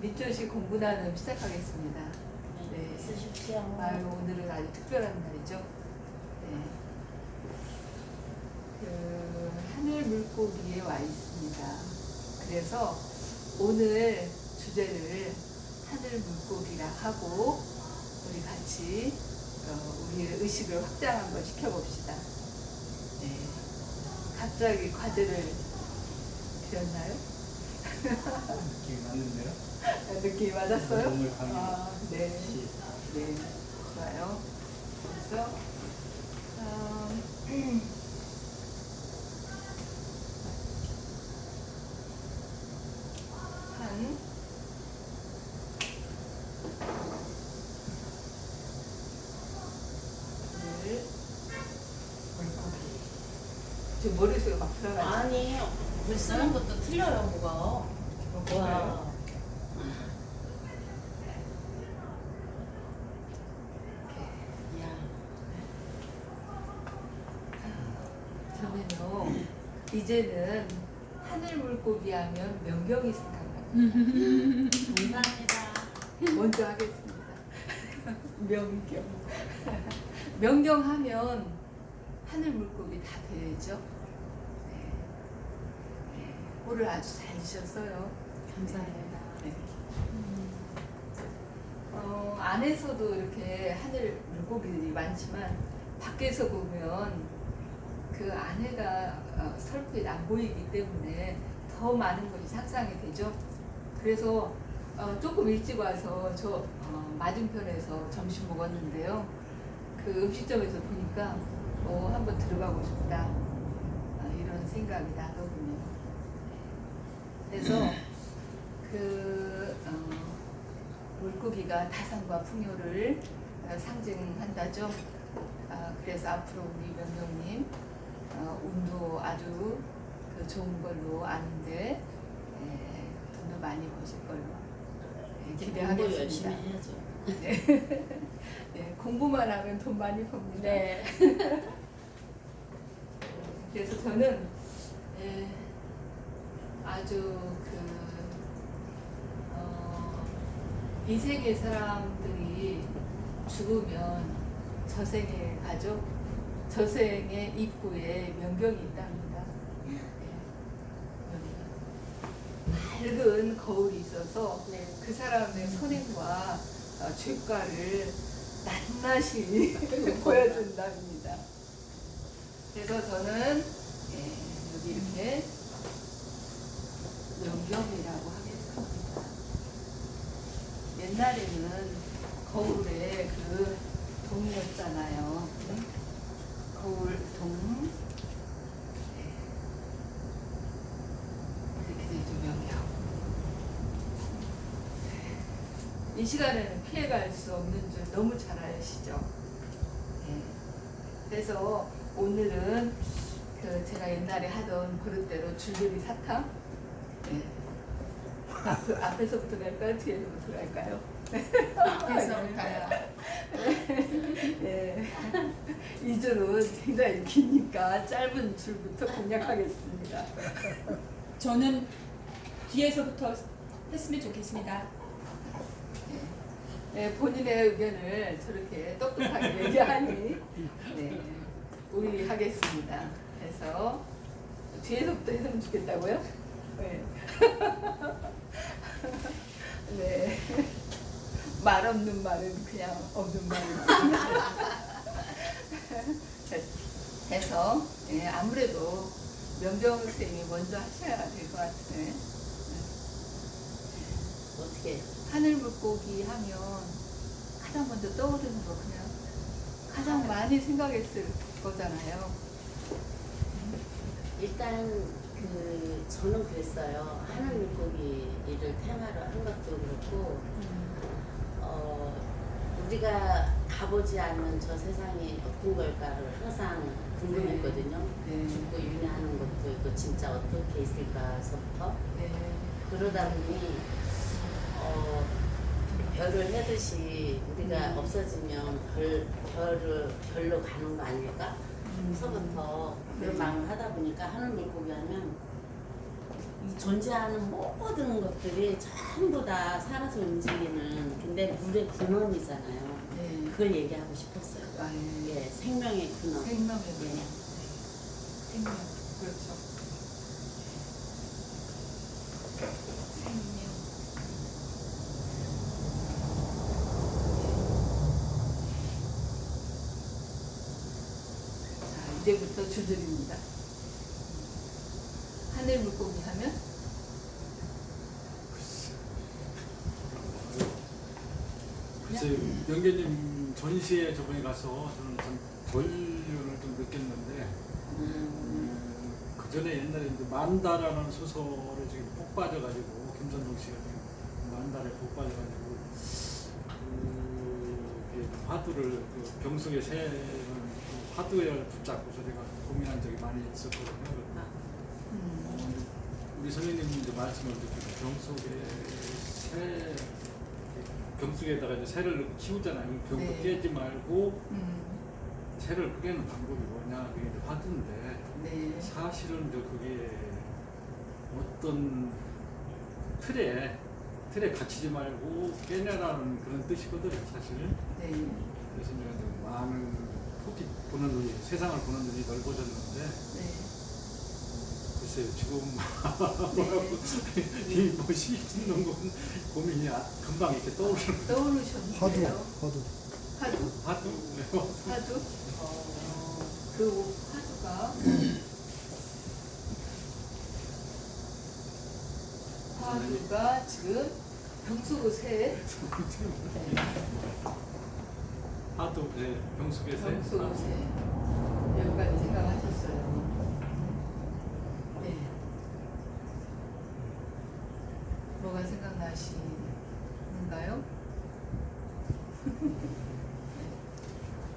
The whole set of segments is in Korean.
밑조시 공부 나눔 시작하겠습니다. 네. 쓰십시오. 아유, 오늘은 아주 특별한 날이죠. 네. 그 하늘 물고기에 와 있습니다. 그래서 오늘 주제를 하늘 물고기라 하고 우리 같이 어, 우리의 의식을 확장 한번 시켜봅시다. 네. 갑자기 과제를 드렸나요? 느낌이 맞는데요? 느낌이 맞았어요? 동물 강의 아, 네. 시 네, 좋아요. 그래서 음, 한 둘, 물고기. 지금 머릿속에 막 들어가죠? 아니, 물 쓰는 것도 틀려요, 뭐가. 와. 야. 저는요 이제는 하늘 물고기 하면 명경이 생각나요. 감사합니다. 먼저 하겠습니다. 명경. 명경 하면 하늘 물고기 다 되죠. 오늘 아주 잘 드셨어요. 감사합니다. 네. 어, 안에서도 이렇게 하늘 물고기들이 많지만 밖에서 보면 그 안에가 어, 설프에 안 보이기 때문에 더 많은 것이 상상이 되죠. 그래서 어, 조금 일찍 와서 저 어, 맞은편에서 점심 먹었는데요. 그 음식점에서 보니까 어, 한번 들어가고 싶다 어, 이런 생각이 나더군요. 그래서 그 어, 물고기가 다산과 풍요를 어, 상징한다죠. 아, 그래서 앞으로 우리 명령님 어, 운도 아주 그 좋은 걸로 아는데 예, 돈도 많이 버실 걸로 예, 기대하겠습니다. 해야죠. 네. 네, 공부만 하면 돈 많이 법니다. 네. 그래서 저는 예, 아주 그, 어, 이 세계 사람들이 죽으면 저생에 가죠. 저생의 입구에 명경이 있답니다. 예, 여기가. 밝은 거울이 있어서 네. 그 사람의 선행과 어, 죄과를 낱낱이 보여준답니다. 그래서 저는 예, 여기 이렇게 명경이라고 하겠습니다. 옛날에는 거울에 그 동이었잖아요. 응? 거울 동 예. 이렇게 되죠 명경. 이 시간에는 피해갈 수 없는 줄 너무 잘 아시죠? 예. 그래서 오늘은 그 제가 옛날에 하던 버릇대로 줄줄이 사탕. 예. 앞, 앞에서부터 갈까요? 뒤에서부터 갈까요? 앞에서부터요. 예. 이 줄은 굉장히 기니까 짧은 줄부터 공략하겠습니다. 저는 뒤에서부터 했으면 좋겠습니다. 네, 본인의 의견을 저렇게 똑똑하게 얘기하니 네, 우리 하겠습니다. 그래서 뒤에서부터 했으면 좋겠다고요? 네. 네. 말 없는 말은 그냥 없는 말입니다. 해서 예, 아무래도 명경 선생님이 먼저 하셔야 될 것 같아요. 어떻게? 하늘 물고기 하면 가장 먼저 떠오르는 거 그냥 가장 많이 생각했을 거잖아요. 일단 그 저는 그랬어요. 하늘 물고기를 테마로 한 것도 그렇고 어, 우리가 가보지 않는 저 세상이 어떤 걸까를 항상 궁금했거든요. 네. 죽고 윤회하는 것도 또 진짜 어떻게 있을까서부터 네. 그러다 보니 어, 별을 해듯이 우리가 음. 없어지면 별, 별을, 별로 가는 거 아닐까? 서부터 그런 네. 마음을 하다 보니까 하늘 물고기 하면 이 존재하는 모든 것들이 전부 다 살아서 움직이는 근데 물의 근원이잖아요. 네. 그걸 얘기하고 싶었어요. 아, 예. 예, 생명의 근원. 생명의 예. 근원. 생명. 그렇죠. 생명. 자, 줄줄입니다. 하늘 물고기 하면? 글쎄 영계님 전시회 저번에 가서 저는 좀 전율을 좀 느꼈는데 음, 그 전에 옛날에 이제 만다라는 소설에 지금 폭 빠져가지고 김선동 씨가 만다에 폭 빠져가지고 그 화두를 그 병속의 새 화두에 붙잡고서 제가 고민한 적이 많이 있었거든요. 음, 어, 우리 선생님 이제 말씀을 듣고 병속의 새 병속에다가 이제 새를 키우잖아요. 병도 네. 깨지 말고 음, 새를 끄는 방법이 뭐냐 그게 이제 화두인데 네. 사실은 저 그게 어떤 틀에 틀에 갇히지 말고 깨내라는 그런 뜻이거든요 사실 네. 그래서 좀 많은 폭이 보는 눈이 세상을 보는 눈이 넓어졌는데 네. 글쎄요 지금 네. 이 뭐시 짓는 건 고민이 아- 금방 이렇게 떠오르는 떠오르셨는데요. 화두, 화두. 화두? 화두 네, 화두? 어, 그 화두가 화두가 지금 병수구새 화두 네 병속에서 병수구새 여기까지 생각하셨어요. 네. 뭐가 생각나시는가요?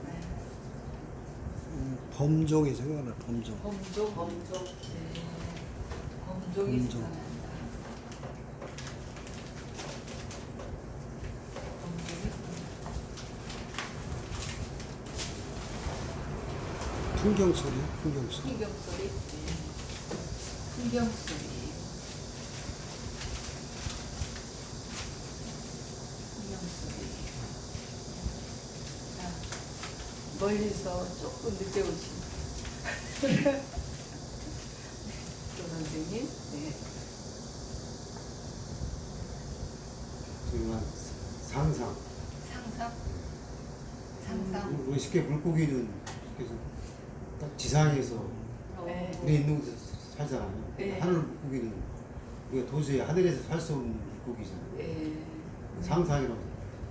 네. 음, 범종이 생각나, 범종. 범종 범종. 네. 범종이 범종. 생각난다. 범종이 풍경 소리, 풍경 소리. 풍경 소리. 네. 풍경 소리. 멀리서 조금 늦게 오신 조 선생님. 네. 정말 상상. 상상. 상상. 우리 쉽게 물고기는 그래서 딱 지상에서 네. 우리 있는 곳에서 살잖아요. 네. 하늘 물고기는 우리가 도저히 하늘에서 살 수 없는 물고기잖아요. 네. 상상이라고.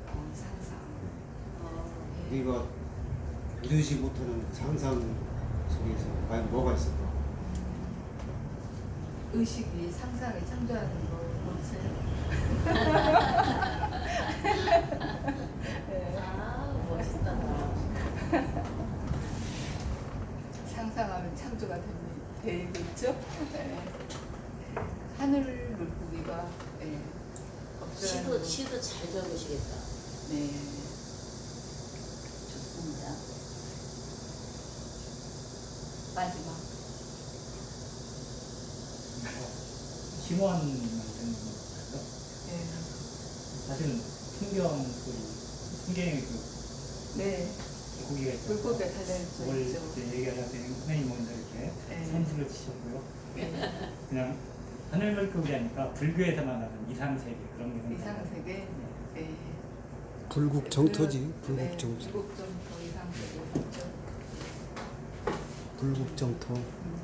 어, 상상. 어, 예. 우리가 이루지 못하는 상상 속에서 과연 뭐가 있을까? 의식이 상상에 창조하는 거 모르세요? 네. 아, 멋있다. 상상하면 창조가 되겠죠? 네. 하늘 물고기가 네. 시도 거. 시도 잘 적으시겠다. 네. 좋습니다. 마지막. 심오한 되는 거 네. 사실은 풍경 소리 풍경의 그 네. 물고기가 있죠. 물고기가 달려있죠. 그걸 있죠. 이제 얘기하려서 선생님 먼저 이렇게 네. 선수를 치셨고요. 네. 그냥 하늘 물고기 하니까 불교에서만 하는 이상세계 그런 게 생각나요. 이상세계. 네. 불국 정토지, 네, 불국 정토. 불국 정토 이상세계. 그렇죠. 불국 정토. 음.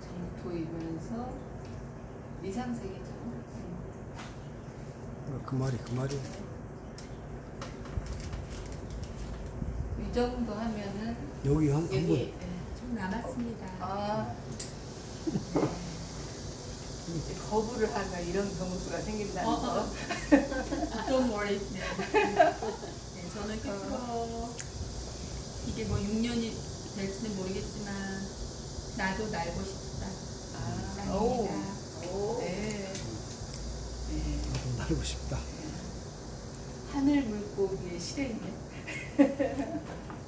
정토이면서 이상세계죠. 어, 그 말이, 그 말이. 이 정도 하면은 여기 한, 한 번. 여기 좀 남았습니다. 아 이제 거부를 하면 이런 경우수가 생긴다는 어, 거. 어. Don't worry. 네. 네, 저는 끝으로 이게 뭐 6년이 될지는 모르겠지만 나도 날고 싶다. 아, 오, 이상입니다. 오, 네. 날고 싶다. 하늘 물고기의.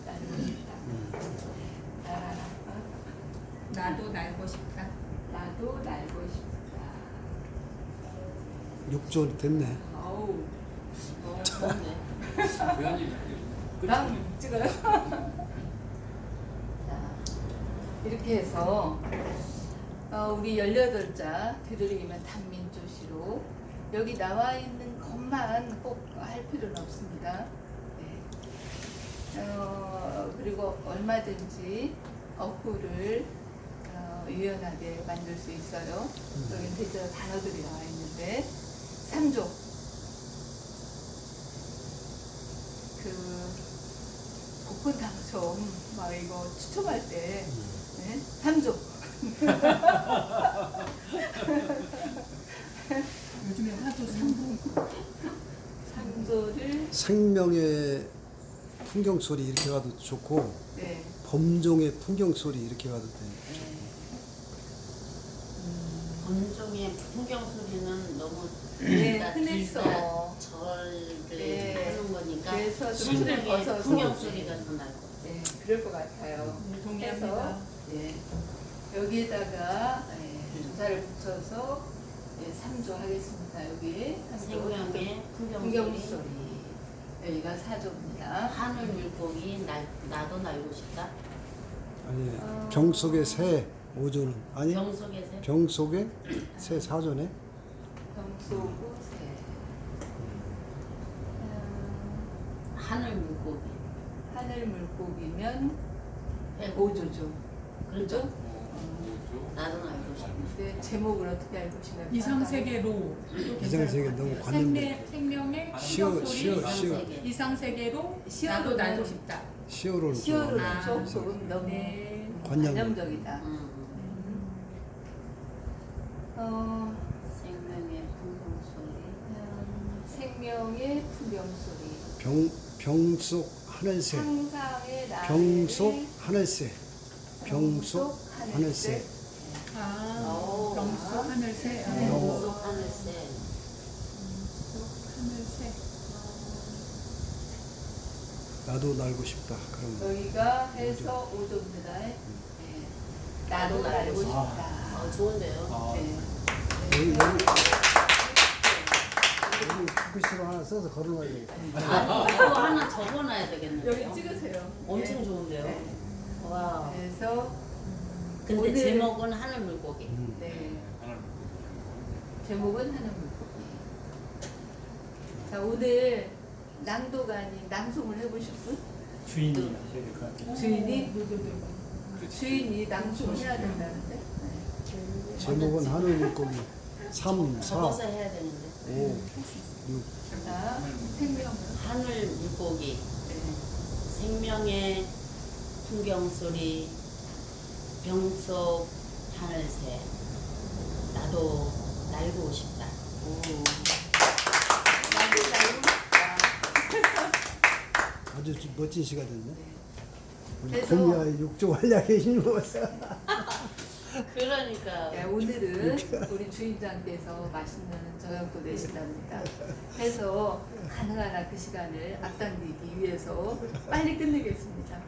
나는 싶다. 음. 나도 날고 싶다. 나도 날고 싶다. 6조 됐네. 어우. 어, 좋네. 끝이네. 찍어요. 자, 이렇게 해서 어, 우리 18자 되도록이면 단민조시로 여기 나와 있는 것만 꼭 할 필요는 없습니다. 네. 어, 그리고 얼마든지 어구를 어, 유연하게 만들 수 있어요. 여기 대저 단어들이 나와 있는데 3조 그 복권 당첨 막 이거 추첨할 때 네? 3조 요즘에 화도 상봉. 3조를 생명의 풍경 소리 이렇게 가도 좋고 네. 범종의 풍경 소리 이렇게 가도 돼. 검종의 풍경 소리는 너무 네, 다 흔했어. 둘다 절들 네. 하는 거니까 그래서 좀 생명의 벗어서 풍경 네. 소리가 더 나을 것 네, 그럴 것 같아요. 네, 동의합니다. 해서 예, 여기에다가 예, 조사를 붙여서 예, 3조 하겠습니다. 여기 3조 생명의 풍경 풍경 소리. 소리 여기가 4조입니다. 하늘 물고기 날, 나도 날고 싶다. 아니 어. 병 속의 새 5조는 아니 병 속에서 병 속의 새 4조네. 경소고 새. 음, 하늘 물고기. 하늘 물고기면 5조죠. 그렇죠? 나도 날고 싶다. 근데 제목을 어떻게 알고 계신가요? 이상세계 로. 이상세계 너무 관념돼. 생명의 쉬어, 풍경 소리. 쉬어, 쉬어. 이상세계. 이상세계로 나도 날고 싶다. 시어로는 시어로는 아. 조금 너무 네. 관념. 관념적이다. 음. 어, 생명의 풍경 소리. 음, 생명의 풍경 소리. 병병 속 하늘새. 상상의 나의 병 속 하늘새. 병속 하늘새. 아, 하늘새. 아, 네. 병속 하늘새. 하늘새. 나도 날고 싶다. 그럼 여기가 해서 5조입니다. 네. 나도 날고 싶다. 어, 좋은데요? 아, 네. 여기 여기 여기 글씨로 하나 써서 걸어놔야 되겠다. 아니, 이거 하나 적어놔야 되겠네요. 여기 찍으세요. 엄청 네. 좋은데요? 네. 와. 그래서 근데 오늘- 제목은 하늘 물고기. 음. 네. 제목은 물고기. 자 오늘 낭독 아닌 낭송을 해보실 분? 주인이 하셔야 될 것 같아요. 주인이 그렇지. 주인이 낭송을 해야 된다는데. 네. 제목은 하늘 물고기 3, 4, 적어서 해야 되는데. 5, 6. 자 생명은 하늘 물고기. 네. 생명의 풍경 소리. 병속 하늘새. 나도 날고 싶다. 나도 날고 싶다. 아주 멋진 시가 됐네. 우리 그래서- 고미아의 육조 활약에 힘입어서 그러니까. 네, 오늘은 우리 주인장께서 맛있는 저녁도 내신답니다. 해서 가능한 한 그 시간을 앞당기기 위해서 빨리 끝내겠습니다.